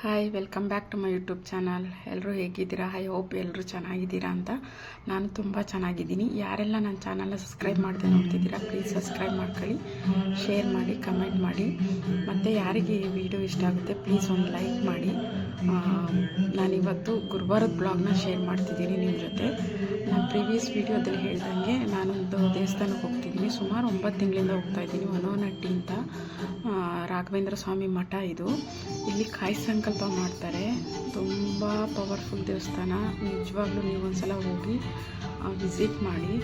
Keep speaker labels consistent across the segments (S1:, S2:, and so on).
S1: Hi welcome back to my YouTube channel ಎಲ್ಲರೂ ಹೇಗಿದ್ದೀರಾ? I hope ಎಲ್ಲರೂ ಚೆನ್ನಾಗಿದ್ದೀರಾ ಅಂತ ನಾನು ತುಂಬ ಚೆನ್ನಾಗಿದ್ದೀನಿ. ಯಾರೆಲ್ಲ ನನ್ನ ಚಾನಲ್ನ ಸಬ್ಸ್ಕ್ರೈಬ್ ಮಾಡದೆ ನೋಡ್ತಿದ್ದೀರಾ ಪ್ಲೀಸ್ ಸಬ್ಸ್ಕ್ರೈಬ್ ಮಾಡ್ಕೊಳ್ಳಿ ಶೇರ್ ಮಾಡಿ ಕಮೆಂಟ್ ಮಾಡಿ. ಮತ್ತು ಯಾರಿಗೆ ಈ ವಿಡಿಯೋ ಇಷ್ಟ ಆಗುತ್ತೆ ಪ್ಲೀಸ್ ಒಂದು ಲೈಕ್ ಮಾಡಿ. ನಾನಿವತ್ತು ಗುರುವಾರದ ಬ್ಲಾಗ್ನ ಶೇರ್ ಮಾಡ್ತಿದ್ದೀನಿ ನಿಮ್ಮ ಜೊತೆ. ಪ್ರೀವಿಯಸ್ ವೀಡಿಯೋದಲ್ಲಿ ಹೇಳ್ದಂಗೆ ನಾನೊಂದು ದೇವಸ್ಥಾನಕ್ಕೆ ಹೋಗ್ತಿದ್ದೀನಿ. ಸುಮಾರು ಒಂಬತ್ತು ತಿಂಗಳಿಂದ ಹೋಗ್ತಾ ಇದ್ದೀನಿ ವನೋನಟ್ಟಿ ಅಂತ. ರಾಘವೇಂದ್ರ ಸ್ವಾಮಿ ಮಠ ಇದು. ಇಲ್ಲಿ ಕಾಯಿ ಸಂಕಲ್ಪ ಮಾಡ್ತಾರೆ. ತುಂಬ ಪವರ್ಫುಲ್ ದೇವಸ್ಥಾನ. ನಿಜವಾಗ್ಲೂ ನೀವು ಒಂದ್ಸಲ ಹೋಗಿ ವಿಸಿಟ್ ಮಾಡಿ.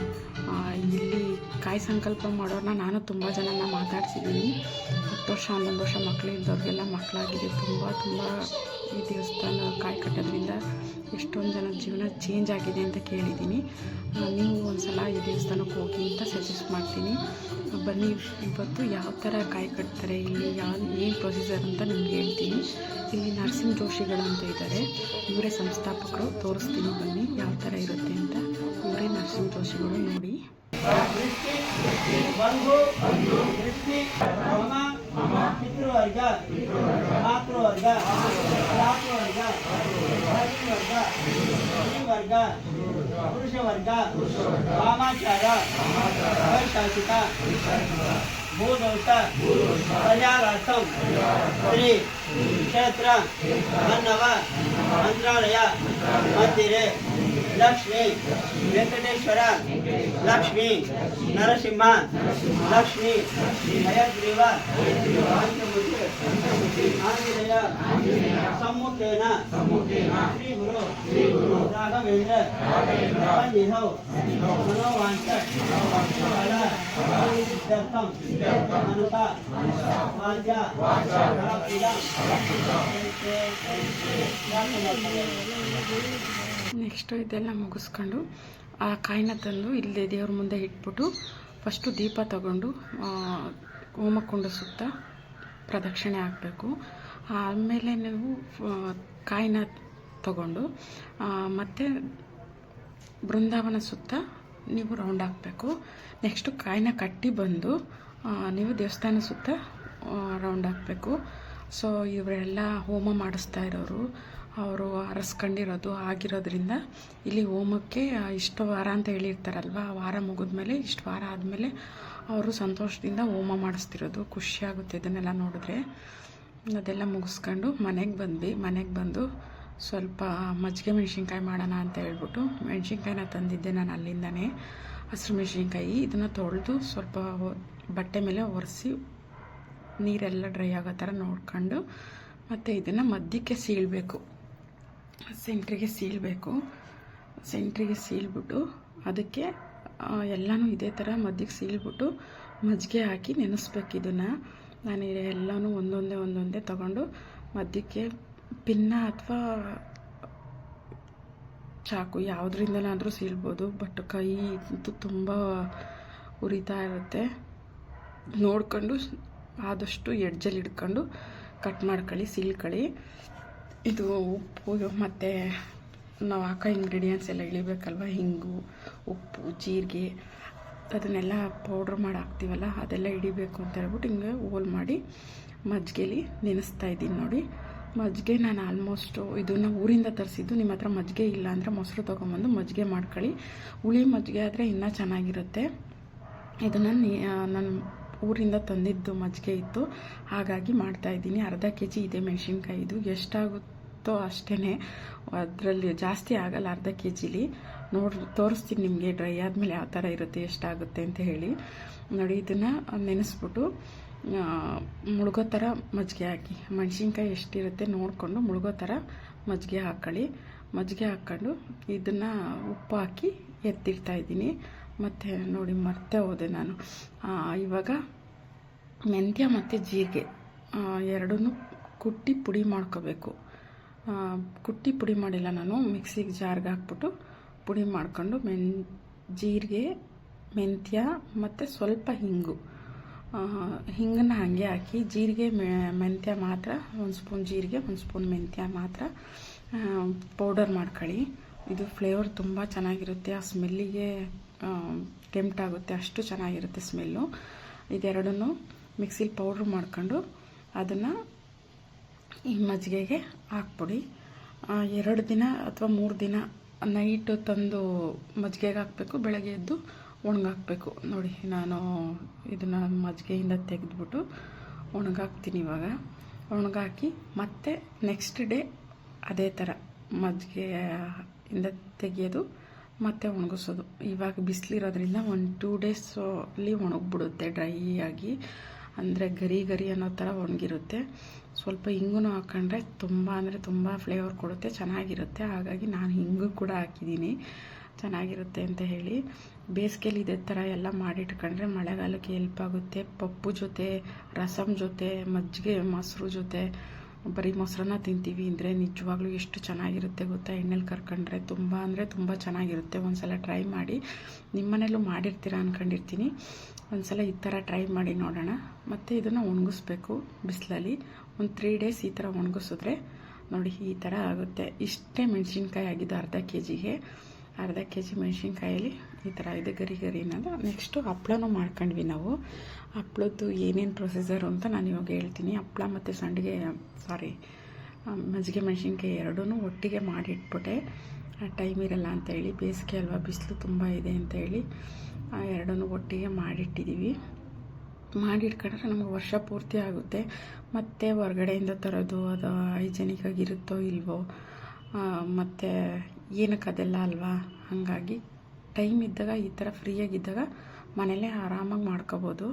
S1: ಇಲ್ಲಿ ಕಾಯಿ ಸಂಕಲ್ಪ ಮಾಡೋರನ್ನ ನಾನು ತುಂಬ ಜನನ ಮಾತಾಡ್ಸಿದ್ದೀನಿ. ಹತ್ತು ವರ್ಷ, ಹನ್ನೊಂದು ವರ್ಷ ಮಕ್ಕಳು ಇದ್ದವ್ರಿಗೆಲ್ಲ ಮಕ್ಕಳಾಗಿದೆ. ತುಂಬ ತುಂಬ ಈ ದೇವಸ್ಥಾನ ಕಾಯಿ ಕಟ್ಟೋದ್ರಿಂದ ಎಷ್ಟೊಂದು ಜನ ಜೀವನ ಚೇಂಜ್ ಆಗಿದೆ ಅಂತ ಕೇಳಿದ್ದೀನಿ. ನೀವು ನೀವು ಒಂದ್ಸಲ ಈ ದೇವಸ್ಥಾನಕ್ಕೆ ಹೋಗಿ ಅಂತ ಸಜೆಸ್ಟ್ ಮಾಡ್ತೀನಿ. ಬನ್ನಿ, ಇವತ್ತು ಯಾವ ಥರ ಕಾಯಿ ಕಟ್ತಾರೆ, ಇಲ್ಲಿ ಯಾವ, ಏನು ಪ್ರೊಸೀಜರ್ ಅಂತ ನಿಮ್ಗೆ ಹೇಳ್ತೀನಿ. ಇಲ್ಲಿ ನರಸಿಂಹ ಜೋಶಿಗಳು ಅಂತ ಇದ್ದಾರೆ. ಇವರೇ ಸಂಸ್ಥಾಪಕರು. ತೋರಿಸ್ತೀನಿ ಬನ್ನಿ ಯಾವ ಥರ ಇರುತ್ತೆ ಅಂತ. ಇವರೇ ನರಸಿಂಹ ಜೋಶಿಗಳು ನೋಡಿ.
S2: पितृवर्ग मातृवर्ग रात्रवर्ग रविवर्ग स्त्रीवर्ग पुरुषवर्ग वामाचार वैशासिका भूदोष प्रजारासव स्त्री क्षेत्र मन्नव मंत्रालय मंदिरे लक्ष्मी वेंकटेश्वर ಲಕ್ಷ್ಮೀ ನರಸಿಂಹ ಲಕ್ಷ್ಮೀ ಹಯಗ್ರೀವ ಸಮ್ಮುಖೇನ ಶ್ರೀ ಗುರು ರಾಘವೇಂದ್ರ
S1: ನೆಕ್ಸ್ಟು ಇದೆಲ್ಲ ಮುಗಿಸ್ಕೊಂಡು ಆ ಕಾಯಿನ ತಂದು ಇಲ್ಲೇ ದೇವ್ರ ಮುಂದೆ ಇಟ್ಬಿಟ್ಟು ಫಸ್ಟು ದೀಪ ತಗೊಂಡು ಆ, ಹೋಮಕುಂಡ ಸುತ್ತ ಪ್ರದಕ್ಷಿಣೆ ಹಾಕಬೇಕು. ಆಮೇಲೆ ನೀವು ಕಾಯಿನ ತಗೊಂಡು ಮತ್ತೆ ಬೃಂದಾವನ ಸುತ್ತ ನೀವು ರೌಂಡ್ ಹಾಕಬೇಕು. ನೆಕ್ಸ್ಟು ಕಾಯಿನ ಕಟ್ಟಿ ಬಂದು ನೀವು ದೇವಸ್ಥಾನ ಸುತ್ತ ರೌಂಡ್ ಹಾಕಬೇಕು. ಸೊ ಇವರೆಲ್ಲ ಹೋಮ ಮಾಡಿಸ್ತಾ ಇರೋರು. ಅವರು ಅರಸ್ಕೊಂಡಿರೋದು ಆಗಿರೋದ್ರಿಂದ ಇಲ್ಲಿ ಹೋಮಕ್ಕೆ ಇಷ್ಟು ವಾರ ಅಂತ ಹೇಳಿರ್ತಾರಲ್ವ, ಆ ವಾರ ಮುಗಿದ್ಮೇಲೆ, ಇಷ್ಟು ವಾರ ಆದಮೇಲೆ ಅವರು ಸಂತೋಷದಿಂದ ಹೋಮ ಮಾಡಿಸ್ತಿರೋದು, ಖುಷಿಯಾಗುತ್ತೆ ಇದನ್ನೆಲ್ಲ ನೋಡಿದ್ರೆ. ಅದೆಲ್ಲ ಮುಗಿಸ್ಕೊಂಡು ಮನೆಗೆ ಬಂದ್ವಿ. ಮನೆಗೆ ಬಂದು ಸ್ವಲ್ಪ ಮಜ್ಜಿಗೆ ಮೆಣಸಿನ್ಕಾಯಿ ಮಾಡೋಣ ಅಂತ ಹೇಳ್ಬಿಟ್ಟು ಮೆಣಸಿನ್ಕಾಯಿನ ತಂದಿದ್ದೆ ನಾನು ಅಲ್ಲಿಂದನೇ. ಹಸಿರು ಮೆಣಸಿನ್ಕಾಯಿ, ಇದನ್ನು ತೊಳೆದು ಸ್ವಲ್ಪ ಬಟ್ಟೆ ಮೇಲೆ ಒರೆಸಿ ನೀರೆಲ್ಲ ಡ್ರೈ ಆಗೋ ಥರ ನೋಡ್ಕೊಂಡು ಮತ್ತು ಇದನ್ನು ಮಧ್ಯಕ್ಕೆ ಸೀಳಬೇಕು. ಸೆಂಟ್ರಿಗೆ ಸೀಳಬೇಕು ಸೆಂಟ್ರಿಗೆ ಸೀಳ್ಬಿಟ್ಟು ಅದಕ್ಕೆ ಎಲ್ಲನೂ ಇದೇ ಥರ ಮಧ್ಯಕ್ಕೆ ಸೀಳ್ಬಿಟ್ಟು ಮಜ್ಜಿಗೆ ಹಾಕಿ ನೆನೆಸ್ಬೇಕು ಇದನ್ನು. ನಾನು ಎಲ್ಲನೂ ಒಂದೊಂದೇ ಒಂದೊಂದೇ ತಗೊಂಡು ಮಧ್ಯಕ್ಕೆ ಪಿನ್ನ ಅಥವಾ ಚಾಕು ಯಾವುದ್ರಿಂದಲಾದರೂ ಸೀಳ್ಬೋದು ಬಟ್ ಕೈ ಅಂತೂ ತುಂಬ ಉರಿತಾ ಇರುತ್ತೆ. ನೋಡ್ಕೊಂಡು ಆದಷ್ಟು ಎಡ್ಜಲ್ಲಿ ಹಿಡ್ಕೊಂಡು ಕಟ್ ಮಾಡ್ಕೊಳ್ಳಿ ಸೀಳ್ಕೊಳ್ಳಿ ಇದು ಉಪ್ಪು, ಮತ್ತು ನಾವು ಹಾಕೋ ಇಂಗ್ರೀಡಿಯೆಂಟ್ಸ್ ಎಲ್ಲ ಇಳಿಬೇಕಲ್ವ? ಹಿಂಗು, ಉಪ್ಪು, ಜೀರಿಗೆ, ಅದನ್ನೆಲ್ಲ ಪೌಡ್ರ್ ಮಾಡಿ ಹಾಕ್ತೀವಲ್ಲ, ಅದೆಲ್ಲ ಹಿಡಿಬೇಕು ಅಂತ ಹೇಳ್ಬಿಟ್ಟು ಹಿಂಗೆ ಹೋಲ್ ಮಾಡಿ ಮಜ್ಜಿಗೆಲಿ ನೆನೆಸ್ತಾ ಇದ್ದೀನಿ ನೋಡಿ. ಮಜ್ಜಿಗೆ ನಾನು ಆಲ್ಮೋಸ್ಟು ಇದನ್ನು ಊರಿಂದ ತರಿಸಿದ್ದು, ನಿಮ್ಮ ಹತ್ರ ಮಜ್ಜಿಗೆ ಇಲ್ಲ ಅಂದರೆ ಮೊಸರು ತೊಗೊಂಬಂದು ಮಜ್ಜಿಗೆ ಮಾಡ್ಕೊಳ್ಳಿ. ಹುಳಿ ಮಜ್ಜಿಗೆ ಆದರೆ ಇನ್ನೂ ಚೆನ್ನಾಗಿರುತ್ತೆ. ಇದನ್ನು ನಾನು ಊರಿಂದ ತಂದಿದ್ದು ಮಜ್ಜಿಗೆ ಇತ್ತು. ಹಾಗಾಗಿ ಮಾಡ್ತಾಯಿದ್ದೀನಿ ಅರ್ಧ ಕೆ ಜಿ ಇದೆ ಮೆಣಸಿನ್ಕಾಯಿ ಇದು ಎಷ್ಟಾಗುತ್ತೋ ಅಷ್ಟೇ ಅದರಲ್ಲಿ ಜಾಸ್ತಿ ಆಗಲ್ಲ, ಅರ್ಧ ಕೆ ಜಿಲಿ ನೋಡಿ, ತೋರಿಸ್ತೀನಿ ನಿಮಗೆ. ಡ್ರೈ ಆದಮೇಲೆ ಯಾವ ಥರ ಇರುತ್ತೆ, ಎಷ್ಟಾಗುತ್ತೆ ಅಂತ ಹೇಳಿ. ನೋಡಿ, ಇದನ್ನು ನೆನೆಸ್ಬಿಟ್ಟು ಮುಳುಗೋ ಥರ ಮಜ್ಜಿಗೆ ಹಾಕಿ. ಮೆಣಸಿನ್ಕಾಯಿ ಎಷ್ಟಿರುತ್ತೆ ನೋಡಿಕೊಂಡು ಮುಳುಗೋ ಥರ ಮಜ್ಜಿಗೆ ಹಾಕ್ಕೊಳ್ಳಿ ಮಜ್ಜಿಗೆ ಹಾಕ್ಕೊಂಡು ಇದನ್ನು ಉಪ್ಪು ಹಾಕಿ ಎತ್ತಿಡ್ತಾ ಇದ್ದೀನಿ. ಮತ್ತು ನೋಡಿ ಮರ್ತೆ ಹೋದೆ ನಾನು. ಇವಾಗ ಮೆಂತ್ಯ ಮತ್ತು ಜೀರಿಗೆ ಎರಡನ್ನೂ ಕುಟ್ಟಿ ಪುಡಿ ಮಾಡ್ಕೋಬೇಕು. ಕುಟ್ಟಿ ಪುಡಿ ಮಾಡಿಲ್ಲ ನಾನು, ಮಿಕ್ಸಿಗೆ ಜಾರ್ಗೆ ಹಾಕ್ಬಿಟ್ಟು ಪುಡಿ ಮಾಡ್ಕೊಂಡು ಮೆನ್, ಜೀರಿಗೆ, ಮೆಂತ್ಯ ಮತ್ತು ಸ್ವಲ್ಪ ಹಿಂಗು. ಹಿಂಗನ್ನ ಹಾಗೆ ಹಾಕಿ ಜೀರಿಗೆ ಮೆಂತ್ಯ ಮಾತ್ರ, ಒಂದು ಸ್ಪೂನ್ ಜೀರಿಗೆ, ಒಂದು ಸ್ಪೂನ್ ಮೆಂತ್ಯ ಮಾತ್ರ ಪೌಡರ್ ಮಾಡ್ಕೊಳ್ಳಿ. ಇದು ಫ್ಲೇವರ್ ತುಂಬ ಚೆನ್ನಾಗಿರುತ್ತೆ, ಆ ಸ್ಮೆಲ್ಲಿಗೆ ಟೆಂಪ್ಟ್ ಆಗುತ್ತೆ ಅಷ್ಟು ಚೆನ್ನಾಗಿರುತ್ತೆ ಸ್ಮೆಲ್ಲು. ಇದೆರಡನ್ನು ಮಿಕ್ಸಿಲಿ ಪೌಡ್ರ್ ಮಾಡ್ಕೊಂಡು ಅದನ್ನು ಈ ಮಜ್ಜಿಗೆಗೆ ಹಾಕ್ಬಿಡಿ. ಎರಡು ದಿನ ಅಥವಾ ಮೂರು ದಿನ ನೈಟು ತಂದು ಮಜ್ಜಿಗೆಗೆ ಹಾಕಬೇಕು, ಬೆಳಗ್ಗೆ ಎದ್ದು ಒಣಗಾಕಬೇಕು. ನೋಡಿ, ನಾನು ಇದನ್ನು ಮಜ್ಜಿಗೆಯಿಂದ ತೆಗೆದ್ಬಿಟ್ಟು ಒಣಗಾಕ್ತೀನಿ ಇವಾಗ. ಒಣಗಾಕಿ ಮತ್ತೆ ನೆಕ್ಸ್ಟ್ ಡೇ ಅದೇ ಥರ ಮಜ್ಜಿಗೆಯಿಂದ ತೆಗೆಯೋದು. ಮತ್ತೆ ಒಣಗಿಸೋದು. ಇವಾಗ ಬಿಸಿಲಿರೋದ್ರಿಂದ ಒಂದು ಟೂ ಡೇಸಲ್ಲಿ ಒಣಗಿಬಿಡುತ್ತೆ ಡ್ರೈ ಆಗಿ. ಅಂದರೆ ಗರಿ ಗರಿ ಅನ್ನೋ ಥರ ಒಣಗಿರುತ್ತೆ. ಸ್ವಲ್ಪ ಹಿಂಗೂ ಹಾಕ್ಕೊಂಡ್ರೆ ತುಂಬ ಅಂದರೆ ತುಂಬ ಫ್ಲೇವರ್ ಕೊಡುತ್ತೆ, ಚೆನ್ನಾಗಿರುತ್ತೆ. ಹಾಗಾಗಿ ನಾನು ಹಿಂಗು ಕೂಡ ಹಾಕಿದ್ದೀನಿ. ಚೆನ್ನಾಗಿರುತ್ತೆ ಅಂತ ಹೇಳಿ. ಬೇಸಿಗೆಲಿ ಇದೇ ಥರ ಎಲ್ಲ ಮಾಡಿಟ್ಕೊಂಡ್ರೆ ಮಳೆಗಾಲಕ್ಕೆ ಹೆಲ್ಪ್ ಆಗುತ್ತೆ. ಪಪ್ಪು ಜೊತೆ ರಸಮ್ ಜೊತೆ, ಮಜ್ಜಿಗೆ, ಮೊಸರು ಜೊತೆ ಬರೀ ಮೊಸರನ್ನ ತಿಂತೀವಿ ಅಂದರೆ ನಿಜವಾಗ್ಲೂ ಎಷ್ಟು ಚೆನ್ನಾಗಿರುತ್ತೆ ಗೊತ್ತಾ? ಎಣ್ಣೆಲಿ ಕರ್ಕೊಂಡ್ರೆ ತುಂಬ ಅಂದರೆ ತುಂಬ ಚೆನ್ನಾಗಿರುತ್ತೆ. ಒಂದು ಸಲ ಟ್ರೈ ಮಾಡಿ ನಿಮ್ಮನೇಲೂ ಮಾಡಿರ್ತೀರ ಅಂದ್ಕೊಂಡಿರ್ತೀನಿ ಒಂದು ಸಲ ಈ ಥರ ಟ್ರೈ ಮಾಡಿ ನೋಡೋಣ. ಮತ್ತು ಇದನ್ನು ಒಣಗಿಸ್ಬೇಕು ಬಿಸಿಲಲ್ಲಿ. ಒಂದು ತ್ರೀ ಡೇಸ್ ಈ ಥರ ಒಣಗಿಸಿದ್ರೆ ನೋಡಿ ಈ ಥರ ಆಗುತ್ತೆ. ಇಷ್ಟೇ ಮೆಣಸಿನ್ಕಾಯಿ ಆಗಿದ್ದು ಅರ್ಧ ಕೆ ಜಿಗೆ ಅರ್ಧ ಕೆ ಜಿ ಮೆಣಸಿನ್ಕಾಯಲ್ಲಿ ಈ ಥರ ಇದೆ ಗರಿ ಗರಿ ಅನ್ನೋದು. ನೆಕ್ಸ್ಟು ಹಪ್ಪಳನೂ ಮಾಡ್ಕೊಂಡ್ವಿ ನಾವು. ಹಪ್ಪಳದ್ದು ಏನೇನು ಪ್ರೊಸೆಸರು ಅಂತ ನಾನು ಇವಾಗ ಹೇಳ್ತೀನಿ. ಹಪ್ಪಳ ಮತ್ತು ಸಂಡಿಗೆ ಸಾರಿ ಮಜ್ಜಿಗೆ ಮೆಣಸಿನ್ಕಾಯಿ ಎರಡೂ ಒಟ್ಟಿಗೆ ಮಾಡಿಟ್ಬಿಟ್ಟೆ. ಟೈಮ್ ಇರಲ್ಲ ಅಂತ ಹೇಳಿ, ಬೇಸಿಗೆ ಅಲ್ವಾ, ಬಿಸಿಲು ತುಂಬ ಇದೆ ಅಂತ ಹೇಳಿ ಎರಡನ್ನೂ ಒಟ್ಟಿಗೆ ಮಾಡಿಟ್ಟಿದ್ದೀವಿ ಮಾಡಿಟ್ಕೊಂಡ್ರೆ ನಮಗೆ ವರ್ಷ ಪೂರ್ತಿ ಆಗುತ್ತೆ. ಮತ್ತು ಹೊರಗಡೆಯಿಂದ ತರೋದು, ಅದು ಹೈಜೆನಿಕ್ ಆಗಿರುತ್ತೋ ಇಲ್ವೋ ಮತ್ತು ಏನಕ್ಕೆ ಅದೆಲ್ಲ ಅಲ್ವಾ? ಹಾಗಾಗಿ ಟೈಮ್ ಇದ್ದಾಗ ಈ ಥರ ಫ್ರೀಯಾಗಿದ್ದಾಗ ಮನೇಲೇ ಆರಾಮಾಗಿ ಮಾಡ್ಕೋಬೋದು.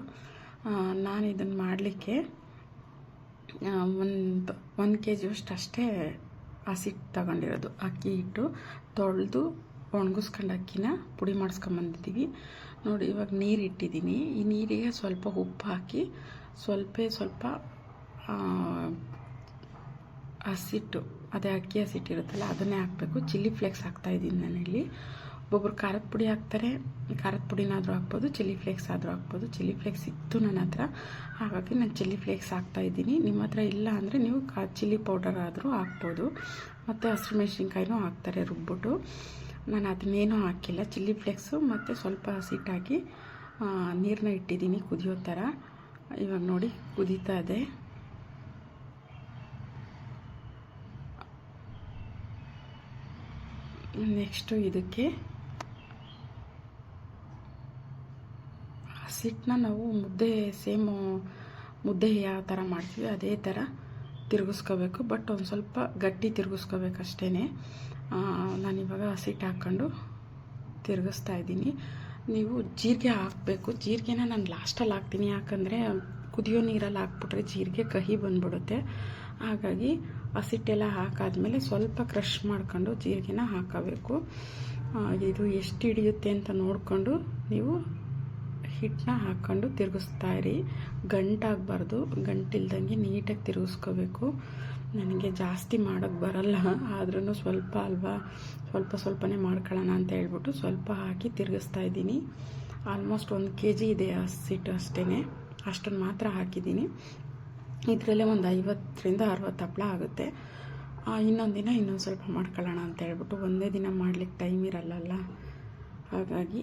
S1: ನಾನು ಇದನ್ನು ಮಾಡಲಿಕ್ಕೆ ಒಂದು ಒಂದು ಕೆ ಜಿಯಷ್ಟು ಅಷ್ಟೇ ಹಸಿಟ್ಟು ತಗೊಂಡಿರೋದು. ಅಕ್ಕಿ ಹಿಟ್ಟು ತೊಳೆದು ಒಣಗಿಸ್ಕೊಂಡು ಅಕ್ಕಿನ ಪುಡಿ ಮಾಡಿಸ್ಕೊಂಬಂದಿದ್ದೀವಿ ನೋಡಿ, ಇವಾಗ ನೀರು ಇಟ್ಟಿದ್ದೀನಿ ಈ ನೀರಿಗೆ ಸ್ವಲ್ಪ ಉಪ್ಪು ಹಾಕಿ ಸ್ವಲ್ಪ ಸ್ವಲ್ಪ ಹಸಿಟ್ಟು, ಅದೇ ಅಕ್ಕಿ ಹಸಿಟ್ಟಿರುತ್ತಲ್ಲ, ಅದನ್ನೇ ಹಾಕಬೇಕು. ಚಿಲ್ಲಿ ಫ್ಲೇಕ್ಸ್ ಹಾಕ್ತಾಯಿದ್ದೀನಿ ನಾನಿಲ್ಲಿ. ಒಬ್ಬೊಬ್ರು ಖಾರದ ಪುಡಿ ಹಾಕ್ತಾರೆ. ಖಾರದ ಪುಡಿನಾದರೂ ಹಾಕ್ಬೋದು, ಚಿಲ್ಲಿ ಫ್ಲೇಕ್ಸ್ ಆದರೂ ಹಾಕ್ಬೋದು. ಚಿಲ್ಲಿ ಫ್ಲೇಕ್ಸ್ ಇತ್ತು ನನ್ನ ಹತ್ರ. ಹಾಗಾಗಿ ನಾನು ಚಿಲ್ಲಿ ಫ್ಲೇಕ್ಸ್ ಹಾಕ್ತಾಯಿದ್ದೀನಿ ನಿಮ್ಮ ಹತ್ರ ಇಲ್ಲ ಅಂದರೆ ನೀವು ಕಾ, ಚಿಲ್ಲಿ ಪೌಡರ್ ಆದರೂ ಹಾಕ್ಬೋದು. ಮತ್ತು ಹಸಿರು ಮೆಣಸಿನ್ಕಾಯಿನೂ ಹಾಕ್ತಾರೆ ರುಬ್ಬಿಟ್ಟು. ನಾನು ಅದನ್ನೇನೂ ಹಾಕಿಲ್ಲ. ಚಿಲ್ಲಿ ಫ್ಲೇಕ್ಸು ಮತ್ತು ಸ್ವಲ್ಪ ಹಸಿಟ್ಟಾಗಿ ನೀರನ್ನ ಇಟ್ಟಿದ್ದೀನಿ ಕುದಿಯೋ ಥರ. ಇವಾಗ ನೋಡಿ ಕುದೀತಾ ಇದೆ. ನೆಕ್ಸ್ಟು ಇದಕ್ಕೆ ಹಸಿಟ್ಟನ್ನ ನಾವು ಮುದ್ದೆ ಸೇಮು ಮುದ್ದೆ ಯಾವ ಥರ ಮಾಡ್ತೀವಿ ಅದೇ ಥರ ತಿರುಗಿಸ್ಕೋಬೇಕು. ಬಟ್ ಒಂದು ಸ್ವಲ್ಪ ಗಟ್ಟಿ ತಿರುಗಿಸ್ಕೋಬೇಕಷ್ಟೇ ನಾನಿವಾಗ ಹಸಿಟ್ಟು ಹಾಕ್ಕೊಂಡು ತಿರುಗಿಸ್ತಾ ಇದ್ದೀನಿ. ನೀವು ಜೀರಿಗೆ ಹಾಕಬೇಕು. ಜೀರಿಗೆನ ನಾನು ಲಾಸ್ಟಲ್ಲಿ ಹಾಕ್ತೀನಿ. ಯಾಕಂದರೆ ಕುದಿಯೋ ನೀರಲ್ಲಿ ಹಾಕ್ಬಿಟ್ರೆ ಜೀರಿಗೆ ಕಹಿ ಬಂದ್ಬಿಡುತ್ತೆ. ಹಾಗಾಗಿ ಹಸಿಟ್ಟೆಲ್ಲ ಹಾಕಾದ್ಮೇಲೆ ಸ್ವಲ್ಪ ಕ್ರಷ್ ಮಾಡ್ಕೊಂಡು ಜೀರಿಗೆನ ಹಾಕಬೇಕು. ಇದು ಎಷ್ಟು ಹಿಡಿಯುತ್ತೆ ಅಂತ ನೋಡಿಕೊಂಡು ನೀವು ಹಿಟ್ಟನ್ನ ಹಾಕ್ಕೊಂಡು ತಿರುಗಿಸ್ತಾ ಇರಿ. ಗಂಟಾಗಬಾರ್ದು, ಗಂಟಿಲ್ದಂಗೆ ನೀಟಾಗಿ ತಿರುಗಿಸ್ಕೋಬೇಕು. ನನಗೆ ಜಾಸ್ತಿ ಮಾಡೋಕ್ಕೆ ಬರಲ್ಲ ಆದ್ರೂ ಸ್ವಲ್ಪ ಅಲ್ವಾ, ಸ್ವಲ್ಪ ಸ್ವಲ್ಪನೇ ಮಾಡ್ಕೊಳ್ಳೋಣ ಅಂತ ಹೇಳ್ಬಿಟ್ಟು ಸ್ವಲ್ಪ ಹಾಕಿ ತಿರುಗಿಸ್ತಾ ಇದ್ದೀನಿ. ಆಲ್ಮೋಸ್ಟ್ ಒಂದು ಕೆ ಜಿ ಇದೆ ಹಸಿಟ್ಟು ಅಷ್ಟೇ ಅಷ್ಟನ್ನು ಮಾತ್ರ ಹಾಕಿದ್ದೀನಿ. ಇದರಲ್ಲೇ ಒಂದು ಐವತ್ತರಿಂದ ಅರವತ್ತು ಹಪ್ಪಳ ಆಗುತ್ತೆ. ಇನ್ನೊಂದು ದಿನ ಇನ್ನೊಂದು ಸ್ವಲ್ಪ ಮಾಡ್ಕೊಳ್ಳೋಣ ಅಂತ ಹೇಳ್ಬಿಟ್ಟು ಒಂದೇ ದಿನ ಮಾಡ್ಲಿಕ್ಕೆ ಟೈಮ್ ಇರಲ್ಲಲ್ಲ. ಹಾಗಾಗಿ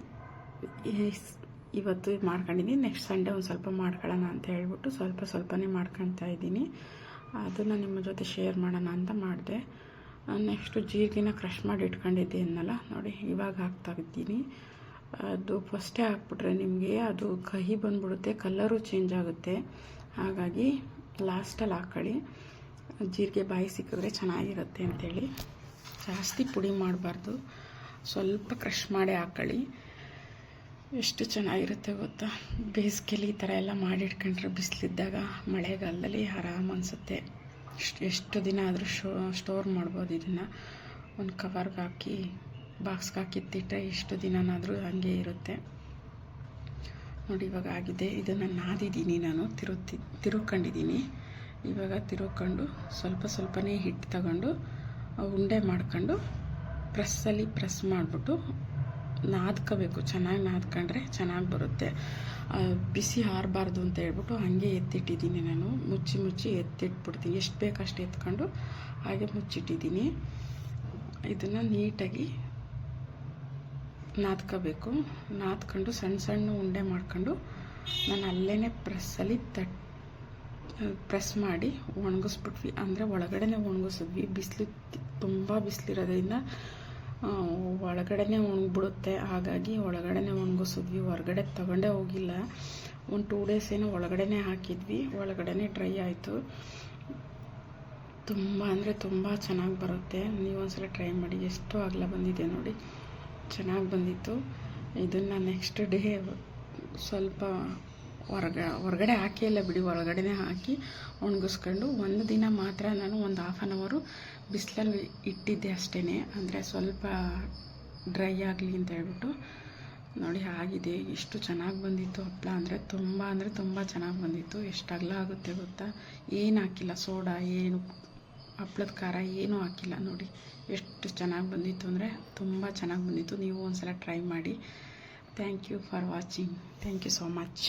S1: ಇವತ್ತು ಮಾಡ್ಕೊಂಡಿದ್ದೀನಿ. ನೆಕ್ಸ್ಟ್ ಸಂಡೇ ಒಂದು ಸ್ವಲ್ಪ ಮಾಡ್ಕೊಳ್ಳೋಣ ಅಂತ ಹೇಳ್ಬಿಟ್ಟು ಸ್ವಲ್ಪ ಸ್ವಲ್ಪನೇ ಮಾಡ್ಕೊಳ್ತಾ ಇದ್ದೀನಿ. ಅದನ್ನು ನಿಮ್ಮ ಜೊತೆ ಶೇರ್ ಮಾಡೋಣ ಅಂತ ಮಾಡಿದೆ. ನೆಕ್ಸ್ಟು ಜೀರಿಗೆನ ಕ್ರಷ್ ಮಾಡಿ ಇಟ್ಕೊಂಡಿದ್ದೀನಲ್ಲ ನೋಡಿ ಇವಾಗ ಹಾಕ್ತಾ ಇದ್ದೀನಿ. ಅದು ಫಸ್ಟೇ ಹಾಕ್ಬಿಟ್ರೆ ನಿಮಗೆ ಅದು ಕಹಿ ಬಂದ್ಬಿಡುತ್ತೆ ಕಲರು ಚೇಂಜ್ ಆಗುತ್ತೆ. ಹಾಗಾಗಿ ಲಾಸ್ಟಲ್ಲಿ ಹಾಕ್ಕೊಳ್ಳಿ ಜೀರಿಗೆ ಬಾಯಿ ಸಿಕ್ಕಿದ್ರೆ ಚೆನ್ನಾಗಿರುತ್ತೆ ಅಂಥೇಳಿ ಜಾಸ್ತಿ ಪುಡಿ ಮಾಡಬಾರ್ದು. ಸ್ವಲ್ಪ ಕ್ರಷ್ ಮಾಡಿ ಹಾಕ್ಕೊಳ್ಳಿ ಎಷ್ಟು ಚೆನ್ನಾಗಿರುತ್ತೆ ಗೊತ್ತಾ? ಬೇಸಿಗೆಲಿ ಈ ಥರ ಎಲ್ಲ ಮಾಡಿಟ್ಕೊಂಡ್ರೆ ಬಿಸಿಲಿದ್ದಾಗ ಮಳೆಗಾಲದಲ್ಲಿ ಆರಾಮ್ ಅನಿಸುತ್ತೆ. ಎಷ್ಟು ದಿನ ಆದರೂ ಶೋ, ಸ್ಟೋರ್ ಮಾಡ್ಬೋದು ಇದನ್ನು. ಒಂದು ಕವರ್ಗೆ ಹಾಕಿ ಬಾಕ್ಸ್ಗೆ ಹಾಕಿ ಇಟ್ಟಿಟ್ಟರೆ ಎಷ್ಟು ದಿನನಾದರೂ ಹಾಗೆ ಇರುತ್ತೆ. ನೋಡಿ, ಇವಾಗ ಆಗಿದೆ. ಇದನ್ನು ನಾದಿದ್ದೀನಿ ನಾನು, ತಿರುತ್ತಿ, ತಿರುಕೊಂಡಿದ್ದೀನಿ. ಇವಾಗ ತಿರುಕೊಂಡು ಸ್ವಲ್ಪ ಸ್ವಲ್ಪನೇ ಹಿಟ್ಟು ತಗೊಂಡು ಉಂಡೆ ಮಾಡ್ಕೊಂಡು ಪ್ರೆಸ್ಸಲ್ಲಿ ಪ್ರೆಸ್ ಮಾಡಿಬಿಟ್ಟು ನಾದ್ಕೋಬೇಕು, ಚೆನ್ನಾಗಿ ನಾದ್ಕೊಂಡ್ರೆ ಚೆನ್ನಾಗಿ ಬರುತ್ತೆ. ಬಿಸಿ ಹಾರಬಾರ್ದು ಅಂತ ಹೇಳ್ಬಿಟ್ಟು ಹಾಗೆ ಎತ್ತಿಟ್ಟಿದ್ದೀನಿ ನಾನು. ಮುಚ್ಚಿ ಮುಚ್ಚಿ ಎತ್ತಿಟ್ಬಿಡ್ತೀನಿ. ಎಷ್ಟು ಬೇಕು ಅಷ್ಟು ಎತ್ಕೊಂಡು ಹಾಗೆ ಮುಚ್ಚಿಟ್ಟಿದ್ದೀನಿ. ಇದನ್ನು ನೀಟಾಗಿ ನಾದ್ಕೋಬೇಕು. ನಾದ್ಕೊಂಡು ಸಣ್ಣ ಸಣ್ಣ ಉಂಡೆ ಮಾಡ್ಕೊಂಡು ನಾನು ಅಲ್ಲೇ ಪ್ರೆಸ್ಸಲ್ಲಿ ತಟ್, ಪ್ರೆಸ್ ಮಾಡಿ ಒಣಗಿಸ್ಬಿಟ್ವಿ. ಅಂದರೆ ಒಳಗಡೆನೆ ಒಣಗಿಸಿದ್ವಿ. ಬಿಸಿಲು ತುಂಬ ಬಿಸಿಲಿರೋದ್ರಿಂದ ಒಳಗಡೆನೆ ಒಣಗಿಬಿಡುತ್ತೆ ಹಾಗಾಗಿ ಒಳಗಡೆನೆ ಒಣಗಿಸಿದ್ವಿ ಹೊರಗಡೆ ತಗೊಂಡೇ ಹೋಗಿಲ್ಲ. ಒಂದು ಟೂ ಡೇಸ್ ಏನೋ ಒಳಗಡೆನೆ ಹಾಕಿದ್ವಿ. ಒಳಗಡೆನೆ ಡ್ರೈ ಆಯಿತು. ತುಂಬ ಅಂದರೆ ತುಂಬ ಚೆನ್ನಾಗಿ ಬರುತ್ತೆ. ನೀವು ಒಂದ್ಸಲ ಟ್ರೈ ಮಾಡಿ. ಎಷ್ಟು ಅಗಲ ಬಂದಿದೆ ನೋಡಿ. ಚೆನ್ನಾಗಿ ಬಂದಿತ್ತು. ಇದನ್ನು ನೆಕ್ಸ್ಟ್ ಡೇ ಸ್ವಲ್ಪ ಹೊರಗ, ಹೊರಗಡೆ ಹಾಕಿಯಲ್ಲ ಬಿಡಿ. ಒಳಗಡೆನೇ ಹಾಕಿ ಒಣಗಿಸ್ಕೊಂಡು ಒಂದು ದಿನ ಮಾತ್ರ ನಾನು ಒಂದು ಹಾಫ್ ಆನ್ ಅವರು ಬಿಸಿಲಲ್ಲಿ ಇಟ್ಟಿದ್ದೆ ಅಷ್ಟೇ ಅಂದರೆ ಸ್ವಲ್ಪ ಡ್ರೈ ಆಗಲಿ ಅಂತ ಹೇಳ್ಬಿಟ್ಟು. ನೋಡಿ ಆಗಿದೆ. ಎಷ್ಟು ಚೆನ್ನಾಗಿ ಬಂದಿತ್ತು ಹಪ್ಪಳ ಅಂದರೆ ತುಂಬ ಅಂದರೆ ತುಂಬ ಚೆನ್ನಾಗಿ ಬಂದಿತ್ತು. ಎಷ್ಟು ಅಗಲ ಆಗುತ್ತೆ ಗೊತ್ತಾ? ಏನು ಹಾಕಿಲ್ಲ. ಸೋಡಾ, ಏನು ಹಪ್ಪಳದ ಖಾರ ಏನೂ ಹಾಕಿಲ್ಲ. ನೋಡಿ ಎಷ್ಟು ಚೆನ್ನಾಗಿ ಬಂದಿತ್ತು. ಅಂದರೆ ತುಂಬ ಚೆನ್ನಾಗಿ ಬಂದಿತ್ತು. ನೀವು ಒಂದ್ಸಲ ಟ್ರೈ ಮಾಡಿ. Thank you for watching thank you so much